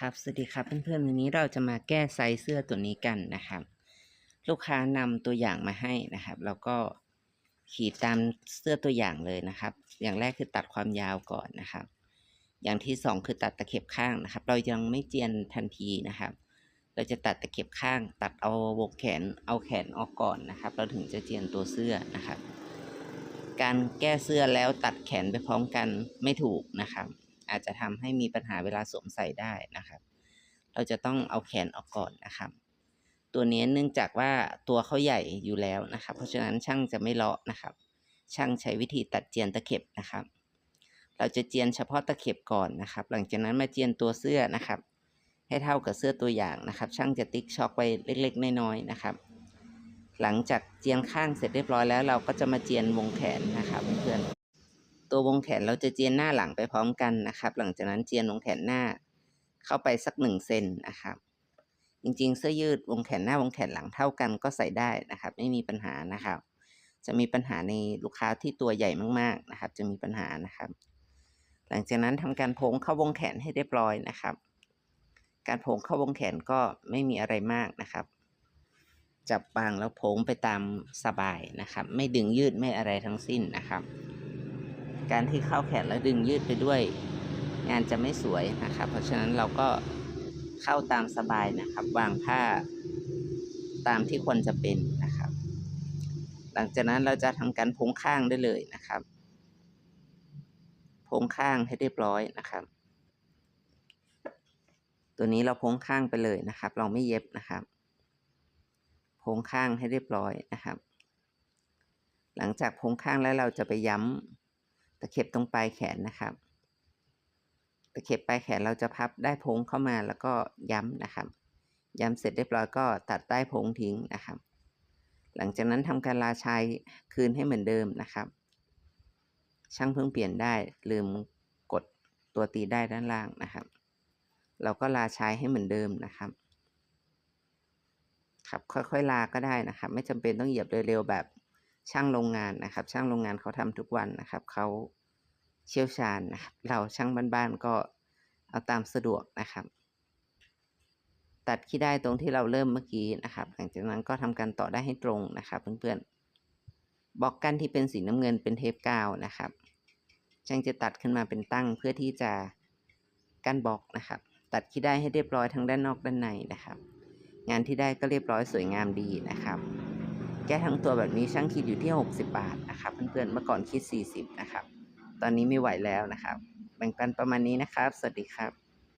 ครับสวัสดีครับเพื่อนๆวันนี้เราจะมาแก้ไซส์เสื้อตัวนี้กันนะครับ ลูกค้านำตัวอย่างมาให้นะครับ แล้วก็ขีดตามเสื้อตัวอย่างเลยนะครับ อย่างแรกคือตัดความยาวก่อนนะครับ อย่างที่สองคือตัดตะเข็บข้างนะครับ เรายังไม่เจียนทันทีนะครับ เราจะตัดตะเข็บข้าง ตัดเอาวงแขนเอาแขนออกก่อนนะครับ เราถึงจะเจียนตัวเสื้อนะครับ การแก้เสื้อแล้วตัดแขนไปพร้อมกันไม่ถูกนะครับ อาจจะทำให้มีปัญหาเวลาสวมใส่ได้นะครับ เราจะต้องเอาแขนออกก่อนนะครับ ตัวนี้เนื่องจากว่าตัวเขาใหญ่อยู่แล้วนะครับ เพราะฉะนั้นช่างจะไม่เลาะนะครับ ช่างใช้วิธีตัดเจียนตะเข็บนะครับ เราจะเจียนเฉพาะตะเข็บก่อนนะครับ หลังจากนั้นมาเจียนตัวเสื้อนะครับ ให้เท่ากับเสื้อตัวอย่างนะครับ ช่างจะติ๊กช็อคไว้เล็ก ๆ น้อยๆนะครับหลังจากเจียนข้างเสร็จเรียบร้อยแล้วเราก็จะมาเจียนวงแขนนะครับเพื่อน ตัววงแขนเราจะเจียนหน้าหลังไปพร้อมกันนะครับ หลังจากนั้นเจียนวงแขนหน้า เข้าไปสักหนึ่งเซนนะครับ จริงๆ เสื้อยืดวงแขนหน้าวงแขนหลังเท่ากันก็ใส่ได้นะครับ ไม่มีปัญหานะครับ จะมีปัญหาในลูกค้าที่ตัวใหญ่มากๆนะครับ จะมีปัญหานะครับ หลังจากนั้นทำการโพงเข้าวงแขนให้เรียบร้อยนะครับ การโพงเข้าวงแขนก็ไม่มีอะไรมากนะครับจับปางแล้วโพงไปตามสบายนะครับ ไม่ดึงยืดไม่อะไรทั้งสิ้นนะครับ การที่เข้าแขนแล้วดึงยืดไปด้วย งานจะไม่สวยนะครับ เพราะฉะนั้นเราก็เข้าตามสบายนะครับ วางผ้าตามที่ควรจะเป็นนะครับ หลังจากนั้นเราจะทำการพ้งข้างได้เลยนะครับพ้งข้างให้เรียบร้อยนะครับ ตัวนี้เราพ้งข้างไปเลยนะครับ เราไม่เย็บนะครับพ้งข้างให้เรียบร้อยนะครับ หลังจากพ้งข้างแล้วเราจะไปย้ำะเข็บตรงปลายแขนนะครับ ตะเข็บปลายแขนเราจะพับได้พงเข้ามาแล้วก็ย้ำนะครับ ย้ำเสร็จเรียบร้อยก็ตัดใต้พงทิ้งนะครับ หลังจากนั้นทำการลาชายคืนให้เหมือนเดิมนะครับ ช่างเพิ่งเปลี่ยนได้ลืมกดตัวตีได้ด้านล่างนะครับ เราก็ลาชายให้เหมือนเดิมนะครับครับค่อยๆลาก็ได้นะครับ ไม่จำเป็นต้องเหยียบเร็วๆแบบ ช่างโรงงานนะครับ ช่างโรงงานเขาทำทุกวันนะครับเขาเชี่ยวชาญนะครับ เราช่างบ้านๆก็เอาตามสะดวกนะครับ ตัดขี้ได้ตรงที่เราเริ่มเมื่อกี้นะครับ หลังจากนั้นก็ทำการต่อได้ให้ตรงนะครับ เพื่อนๆบล็อกกันที่เป็นสีน้ำเงินเป็นเทปกาวนะครับช่างจะตัดขึ้นมาเป็นตั้งเพื่อที่จะกั้นบล็อกนะครับ ตัดขี้ได้ให้เรียบร้อยทั้งด้านนอกด้านในนะครับ งานที่ได้ก็เรียบร้อยสวยงามดีนะครับ แก้ทั้งตัวแบบนี้ช่างคิดอยู่ที่ 60 บาทนะครับเพื่อนๆเมื่อก่อนคิด 40 นะครับ ตอนนี้ไม่ไหวแล้วนะครับ แบ่งปันประมาณนี้นะครับ สวัสดีครับ